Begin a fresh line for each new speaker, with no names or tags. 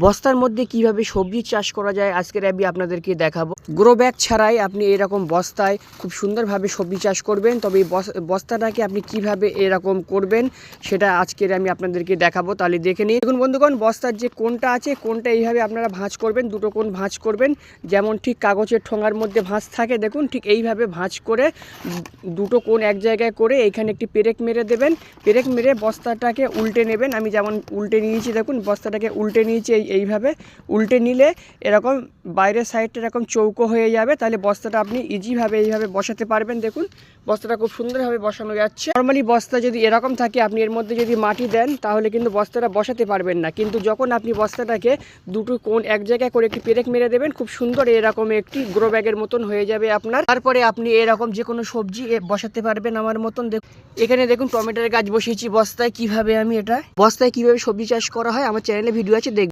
বস্তার মধ্যে কীভাবে সবজি চাষ করা যায়, আজকের আমি আপনাদেরকে দেখাবো। গ্রো ব্যাগ ছাড়াই আপনি এরকম বস্তায় খুব সুন্দরভাবে সবজি চাষ করবেন। তবে এই বস- বস্তাটাকে আপনি কীভাবে এরকম করবেন, সেটা আজকের আমি আপনাদেরকে দেখাবো। তাহলে দেখে নিন। দেখুন বন্ধুগণ, বস্তার যে কোনটা আছে কোনটা এইভাবে আপনারা ভাঁজ করবেন, দুটো কোণ ভাঁজ করবেন। যেমন ঠিক কাগজের ঠোঙার মধ্যে ভাঁজ থাকে, দেখুন ঠিক এইভাবে ভাঁজ করে দুটো কোণ এক জায়গায় করে এইখানে একটি পেরেক মেরে দেবেন। পেরেক মেরে বস্তাটাকে উল্টে নেবেন। আমি যেমন উল্টে নিয়েছি, দেখুন বস্তাটাকে উল্টে নিয়েছি, এই এইভাবে উল্টে নিলে এরকম বাইরের সাইডটা এরকম চৌকো হয়ে যাবে। তাহলে বস্তাটা আপনি ইজিভাবে এইভাবে বসাতে পারবেন। দেখুন, বস্তাটা খুব সুন্দরভাবে বসানো যাচ্ছে। নর্মালি বস্তা যদি এরকম থাকে, আপনি এর মধ্যে যদি মাটি দেন, তাহলে কিন্তু বস্তাটা বসাতে পারবেন না। কিন্তু যখন আপনি বস্তাটাকে দুটো কোন এক জায়গায় করে একটি পেরেক মেরে দেবেন, খুব সুন্দর এরকম একটি গ্রো ব্যাগের মতন হয়ে যাবে আপনার। তারপরে আপনি এরকম যে কোনো সবজি বসাতে পারবেন আমার মতন। দেখুন, এখানে দেখুন টমেটোর গাছ বসিয়েছি। বস্তায় কীভাবে আমি এটা, বস্তায় কীভাবে সবজি চাষ করা হয়, আমার চ্যানেলে ভিডিও আছে দেখ